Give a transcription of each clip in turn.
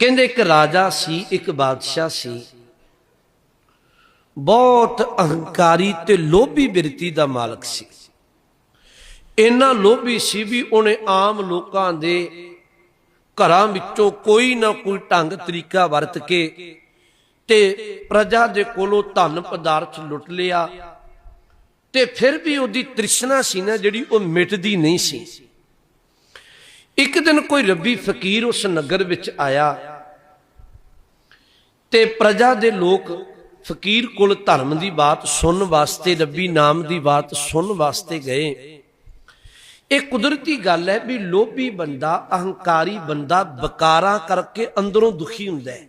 ਕਹਿੰਦੇ ਇੱਕ ਰਾਜਾ ਸੀ, ਇੱਕ ਬਾਦਸ਼ਾਹ ਸੀ। ਬਹੁਤ ਅਹੰਕਾਰੀ ਤੇ ਲੋਭੀ ਬਿਰਤੀ ਦਾ ਮਾਲਕ ਸੀ। ਇੰਨਾ ਲੋਭੀ ਸੀ ਵੀ ਉਹਨੇ ਆਮ ਲੋਕਾਂ ਦੇ ਘਰਾਂ ਵਿੱਚੋਂ ਕੋਈ ਨਾ ਕੋਈ ਢੰਗ, ਤਰੀਕਾ ਵਰਤ ਕੇ ਤੇ ਪ੍ਰਜਾ ਦੇ ਕੋਲੋਂ ਧਨ ਪਦਾਰਥ ਲੁੱਟ ਲਿਆ ਤੇ ਫਿਰ ਵੀ ਉਹਦੀ ਤ੍ਰਿਸ਼ਨਾ ਸੀ ਨਾ ਜਿਹੜੀ ਉਹ ਮਿਟਦੀ ਨਹੀਂ ਸੀ। ਇੱਕ ਦਿਨ ਕੋਈ ਰੱਬੀ ਫਕੀਰ ਉਸ ਨਗਰ ਵਿੱਚ ਆਇਆ। ਤੇ ਪ੍ਰਜਾ ਦੇ ਲੋਕ ਫਕੀਰ ਕੋਲ ਧਰਮ ਦੀ ਬਾਤ ਸੁਣਨ ਵਾਸਤੇ, ਰੱਬੀ ਨਾਮ ਦੀ ਬਾਤ ਸੁਣਨ ਵਾਸਤੇ ਗਏ। ਇਹ ਕੁਦਰਤੀ ਗੱਲ ਹੈ ਵੀ ਲੋਭੀ ਬੰਦਾ, ਅਹੰਕਾਰੀ ਬੰਦਾ ਬਕਾਰਾਂ ਕਰਕੇ ਅੰਦਰੋਂ ਦੁਖੀ ਹੁੰਦਾ ਹੈ।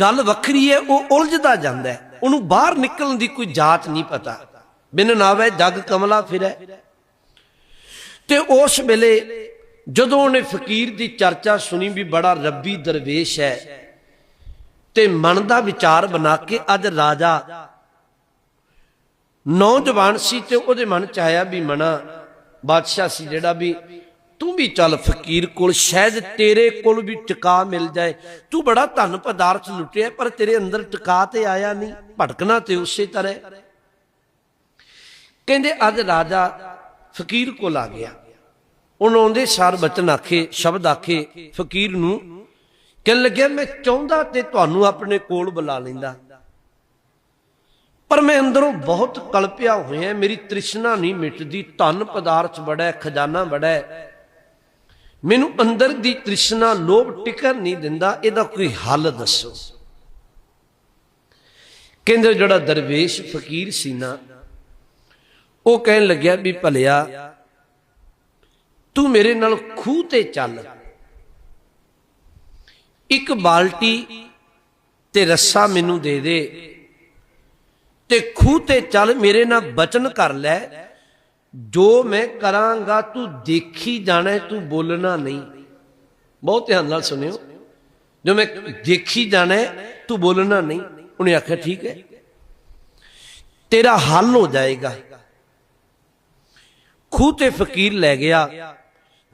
ਗੱਲ ਵੱਖਰੀ ਹੈ, ਉਹ ਉਲਝਦਾ ਜਾਂਦਾ ਹੈ। ਉਹਨੂੰ ਬਾਹਰ ਨਿਕਲਣ ਦੀ ਕੋਈ ਜਾਤ ਨਹੀਂ ਪਤਾ। ਬਿਨ ਨਾਵੇ ਜਗ ਕਮਲਾ ਫਿਰੈ। ਤੇ ਉਸ ਵੇਲੇ ਜਦੋਂ ਉਹਨੇ ਫਕੀਰ ਦੀ ਚਰਚਾ ਸੁਣੀ ਵੀ ਬੜਾ ਰੱਬੀ ਦਰਵੇਸ਼ ਹੈ ਤੇ ਮਨ ਦਾ ਵਿਚਾਰ ਬਣਾ ਕੇ ਅੱਜ ਰਾਜਾ ਨੌਜਵਾਨ ਸੀ ਤੇ ਉਹਦੇ ਮਨ ਚ ਆਇਆ ਵੀ ਮਨਾ, ਬਾਦਸ਼ਾਹ ਸੀ ਜਿਹੜਾ ਵੀ, ਤੂੰ ਵੀ ਚੱਲ ਫਕੀਰ ਕੋਲ, ਸ਼ਾਇਦ ਤੇਰੇ ਕੋਲ ਵੀ ਟਿਕਾ ਮਿਲ ਜਾਏ। ਤੂੰ ਬੜਾ ਧਨ ਪਦਾਰਥ ਲੁੱਟਿਆ, ਪਰ ਤੇਰੇ ਅੰਦਰ ਟਿਕਾ ਤੇ ਆਇਆ ਨਹੀਂ, ਭਟਕਣਾ ਤੇ ਉਸੇ ਤਰ੍ਹਾਂ ਕਹਿੰਦੇ ਅੱਜ ਰਾਜਾ ਫਕੀਰ ਕੋਲ ਆ ਗਿਆ। ਉਹਨੂੰ ਆਉਂਦੇ ਸਾਰ ਬਚਨ ਆਖੇ, ਸ਼ਬਦ ਆਖੇ, ਫਕੀਰ ਨੂੰ ਕਹਿਣ ਲੱਗਿਆ ਮੈਂ ਚਾਹੁੰਦਾ ਤੇ ਤੁਹਾਨੂੰ ਆਪਣੇ ਕੋਲ ਬੁਲਾ ਲੈਂਦਾ। ਪਰ ਮੈਂ ਅੰਦਰੋਂ ਬਹੁਤ ਕਲਪਿਆ ਹੋਇਆ, ਮੇਰੀ ਤ੍ਰਿਸ਼ਨਾ ਨਹੀਂ ਮਿਟਦੀ, ਧਨ ਪਦਾਰਥ ਬੜਾ ਖਜ਼ਾਨਾ ਬੜਾ ਮੈਨੂੰ ਅੰਦਰ ਦੀ ਤ੍ਰਿਸ਼ਨਾ, ਲੋਭ ਟਿਕਣ ਨਹੀਂ ਦਿੰਦਾ, ਇਹਦਾ ਕੋਈ ਹੱਲ ਦੱਸੋ। ਕਹਿੰਦੇ ਜਿਹੜਾ ਦਰਵੇਸ਼ ਫਕੀਰ ਸੀ ਨਾ, ਉਹ ਕਹਿਣ ਲੱਗਿਆ ਵੀ ਭਲਿਆ, ਤੂੰ ਮੇਰੇ ਨਾਲ ਖੂਹ ਤੇ ਚੱਲ। ਇੱਕ ਬਾਲਟੀ ਤੇ ਰੱਸਾ ਮੈਨੂੰ ਦੇ ਦੇ ਤੇ ਖੂਹ ਤੇ ਚੱਲ ਮੇਰੇ ਨਾਲ ਬਚਨ ਕਰ ਲੈ। ਜੋ ਮੈਂ ਕਰਾਂਗਾ ਤੂੰ ਦੇਖੀ ਜਾਣਾ, ਤੂੰ ਬੋਲਣਾ ਨਹੀਂ। ਬਹੁਤ ਧਿਆਨ ਨਾਲ ਸੁਣਿਓ। ਜੋ ਮੈਂ ਦੇਖੀ ਜਾਣਾ, ਤੂੰ ਬੋਲਣਾ ਨਹੀਂ। ਉਹਨੇ ਆਖਿਆ, ਠੀਕ ਹੈ। ਤੇਰਾ ਹੱਲ ਹੋ ਜਾਏਗਾ। ਖੂਹ ਤੇ ਫਕੀਰ ਲੈ ਗਿਆ।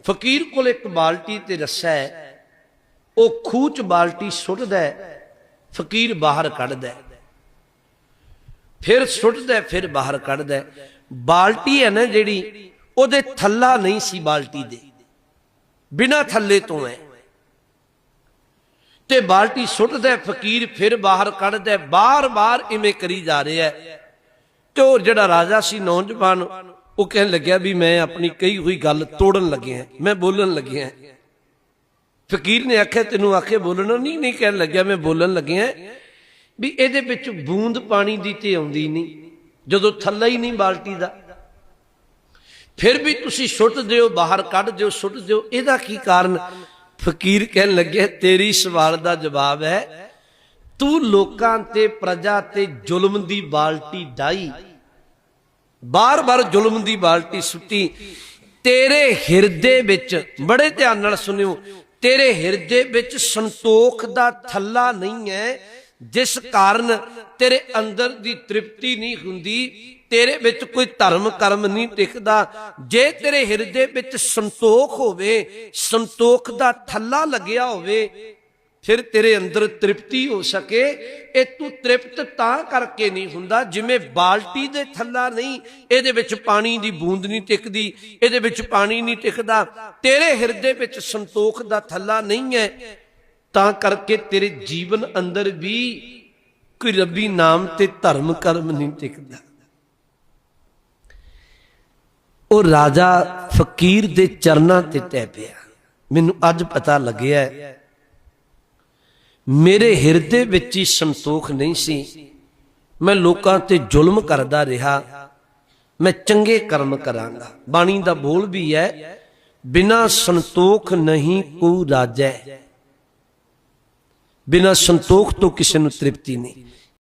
ਫਕੀਰ ਕੋਲ ਇੱਕ ਬਾਲਟੀ ਤੇ ਰੱਸਾ ਹੈ। ਉਹ ਖੂਹ ਚ ਬਾਲਟੀ ਸੁੱਟਦਾ ਫਕੀਰ ਬਾਹਰ ਕੱਢਦਾ ਫਿਰ ਸੁੱਟਦਾ ਫਿਰ ਬਾਹਰ ਕੱਢਦਾ ਬਾਲਟੀ ਹੈ ਨਾ ਜਿਹੜੀ, ਉਹਦੇ ਥੱਲਾ ਨਹੀਂ ਸੀ ਬਾਲਟੀ ਦੇ। ਬਿਨਾ ਥੱਲੇ ਤੋਂ ਹੈ। ਤੇ ਬਾਲਟੀ ਸੁੱਟਦਾ ਫਕੀਰ ਫਿਰ ਬਾਹਰ ਕੱਢਦਾ ਬਾਰ-ਬਾਰ ਇਵੇਂ ਕਰੀ ਜਾ ਰਿਹਾ ਤੇ ਉਹ ਜਿਹੜਾ ਰਾਜਾ ਸੀ ਨੌਜਵਾਨ, ਉਹ ਕਹਿਣ ਲੱਗਿਆ ਵੀ ਮੈਂ ਆਪਣੀ ਕਹੀ ਹੋਈ ਗੱਲ ਤੋੜਨ ਲੱਗਿਆ ਮੈਂ ਬੋਲਣ ਲੱਗਿਆ ਫਕੀਰ ਨੇ ਆਖਿਆ, ਤੈਨੂੰ ਆਖੇ ਬੋਲਣਾ ਨਹੀਂ ਨਹੀਂ ਕਹਿਣ ਲੱਗਿਆ, ਮੈਂ ਬੋਲਣ ਲੱਗਿਆ ਵੀ ਇਹਦੇ ਵਿੱਚ ਬੂੰਦ ਪਾਣੀ ਦੀ ਤੇ ਆਉਂਦੀ ਨਹੀਂ ਜਦੋਂ ਥੱਲਾ ਹੀ ਨਹੀਂ ਬਾਲਟੀ ਦਾ। ਫਿਰ ਵੀ ਤੁਸੀਂ ਸੁੱਟ ਦਿਓ, ਬਾਹਰ ਕੱਢ ਦਿਓ, ਸੁੱਟ ਦਿਓ, ਇਹਦਾ ਕੀ ਕਾਰਨ? ਫਕੀਰ ਕਹਿਣ ਲੱਗਿਆ, ਤੇਰੀ ਸਵਾਲ ਦਾ ਜਵਾਬ ਹੈ, ਤੂੰ ਲੋਕਾਂ ਤੇ ਪ੍ਰਜਾ ਤੇ ਜ਼ੁਲਮ ਦੀ ਬਾਲਟੀ ਡਾਈ। ਬਾਰ-ਬਾਰ ਜ਼ੁਲਮ ਦੀ ਬਾਲਟੀ ਸੁੱਟੀ। ਤੇਰੇ ਹਿਰਦੇ ਵਿੱਚ ਬੜੇ ਧਿਆਨ ਨਾਲ ਸੁਣਿਓ ਤੇਰੇ ਹਿਰਦੇ ਵਿੱਚ ਸੰਤੋਖ ਦਾ ਥੱਲਾ ਨਹੀਂ ਹੈ, ਜਿਸ ਕਾਰਨ ਤੇਰੇ ਅੰਦਰ ਦੀ ਤ੍ਰਿਪਤੀ ਨਹੀਂ ਹੁੰਦੀ, ਤੇਰੇ ਵਿੱਚ ਕੋਈ ਧਰਮ ਕਰਮ ਨਹੀਂ ਟਿਕਦਾ। ਜੇ ਤੇਰੇ ਹਿਰਦੇ ਵਿੱਚ ਸੰਤੋਖ ਹੋਵੇ, ਸੰਤੋਖ ਦਾ ਥੱਲਾ ਲੱਗਿਆ ਹੋਵੇ ਫਿਰ ਤੇਰੇ ਅੰਦਰ ਤ੍ਰਿਪਤੀ ਹੋ ਸਕੇ, ਇਹ ਤੂੰ ਤ੍ਰਿਪਤ ਤਾਂ ਕਰਕੇ ਨਹੀਂ ਹੁੰਦਾ ਜਿਵੇਂ ਬਾਲਟੀ ਦੇ ਥੱਲਾ ਨਹੀਂ, ਇਹਦੇ ਵਿੱਚ ਪਾਣੀ ਦੀ ਬੂੰਦ ਨਹੀਂ ਟਿਕਦੀ, ਇਹਦੇ ਵਿੱਚ ਪਾਣੀ ਨਹੀਂ ਟਿਕਦਾ, ਤੇਰੇ ਹਿਰਦੇ ਵਿੱਚ ਸੰਤੋਖ ਦਾ ਥੱਲਾ ਨਹੀਂ ਹੈ, ਤਾਂ ਕਰਕੇ ਤੇਰੇ ਜੀਵਨ ਅੰਦਰ ਵੀ ਕੋਈ ਰੱਬੀ ਨਾਮ ਤੇ ਧਰਮ ਕਰਮ ਨਹੀਂ ਟਿਕਦਾ। ਉਹ ਰਾਜਾ ਫਕੀਰ ਦੇ ਚਰਨਾਂ ਤੇ ਟੈ ਪਿਆ। ਮੈਨੂੰ ਅੱਜ ਪਤਾ ਲੱਗਿਆ ਮੇਰੇ ਹਿਰਦੇ ਵਿੱਚ ਹੀ ਸੰਤੋਖ ਨਹੀਂ ਸੀ। ਮੈਂ ਲੋਕਾਂ ਤੇ ਜ਼ੁਲਮ ਕਰਦਾ ਰਿਹਾ। ਮੈਂ ਚੰਗੇ ਕਰਮ ਕਰਾਂਗਾ। ਬਾਣੀ ਦਾ ਬੋਲ ਵੀ ਹੈ, ਬਿਨਾ ਸੰਤੋਖ ਨਹੀਂ ਕੋ ਰਾਜੈ। ਬਿਨਾ ਸੰਤੋਖ ਤੋਂ ਕਿਸੇ ਨੂੰ ਤ੍ਰਿਪਤੀ ਨਹੀਂ।